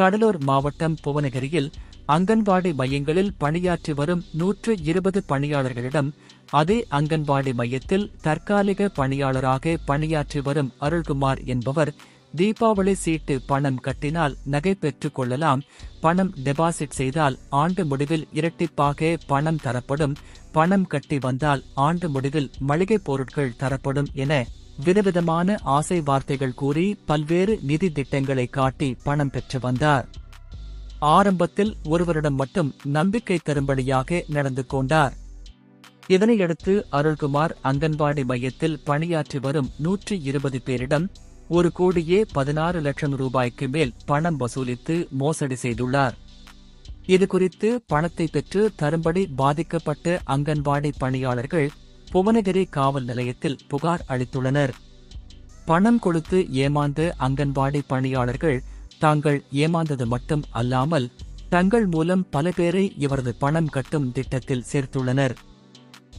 கடலூர் மாவட்டம் புவனகிரியில் அங்கன்வாடி மையங்களில் பணியாற்றி வரும் நூற்று இருபது பணியாளர்களிடம் அதே அங்கன்வாடி மையத்தில் தற்காலிக பணியாளராக பணியாற்றி வரும் அருள்குமார் என்பவர் தீபாவளி சீட்டு பணம் கட்டினால் நகை பெற்றுக் கொள்ளலாம். பணம் டெபாசிட் செய்தால் ஆண்டு முடிவில் இரட்டிப்பாக பணம் தரப்படும். பணம் கட்டி வந்தால் ஆண்டு முடிவில் மளிகைப் பொருட்கள் தரப்படும் என விதவிதமான ஆசை வார்த்தைகள் கூறி பல்வேறு நிதி திட்டங்களை காட்டி பணம் பெற்று வந்தார். ஆரம்பத்தில் ஒருவரிடம் மட்டும் நம்பிக்கை தரும்படியாக நடந்து கொண்டார். இதனையடுத்து அருள்குமார் அங்கன்வாடி மையத்தில் பணியாற்றி வரும் நூற்றி இருபது பேரிடம் ஒரு கோடியே பதினாறு லட்சம் ரூபாய்க்கு மேல் பணம் வசூலித்து மோசடி செய்துள்ளார். இதுகுறித்து பணத்தை பெற்று தரும்படி பாதிக்கப்பட்ட அங்கன்வாடி பணியாளர்கள் புவனகிரி காவல் நிலையத்தில் புகார் அளித்துள்ளனர். பணம் கொடுத்து ஏமாந்த அங்கன்வாடி பணியாளர்கள் தாங்கள் ஏமாந்தது மட்டும் அல்லாமல் தங்கள் மூலம் பல பேரை இவரது பணம் கட்டும் திட்டத்தில் சேர்த்துள்ளனர்.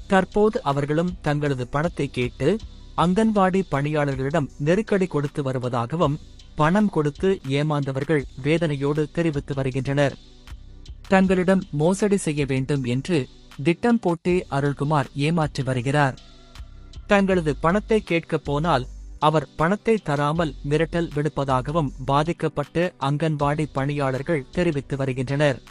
தற்போது அவர்களும் தங்களது பணத்தை கேட்டு அங்கன்வாடி பணியாளர்களிடம் நெருக்கடி கொடுத்து வருவதாகவும் பணம் கொடுத்து ஏமாந்தவர்கள் வேதனையோடு தெரிவித்து வருகின்றனர். தங்களிடம் மோசடி செய்ய வேண்டும் என்று திட்டம் போட்டே அருள்குமார் ஏமாற்றி வருகிறார். தங்களது பணத்தை கேட்கப் போனால் அவர் பணத்தை தராமல் மிரட்டல் விடுப்பதாகவும் பாதிக்கப்பட்டு அங்கன்வாடி பணியாளர்கள் தெரிவித்து வருகின்றனர்.